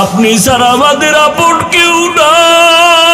আপনি স্যার আমাদের আপন কেউ নাই।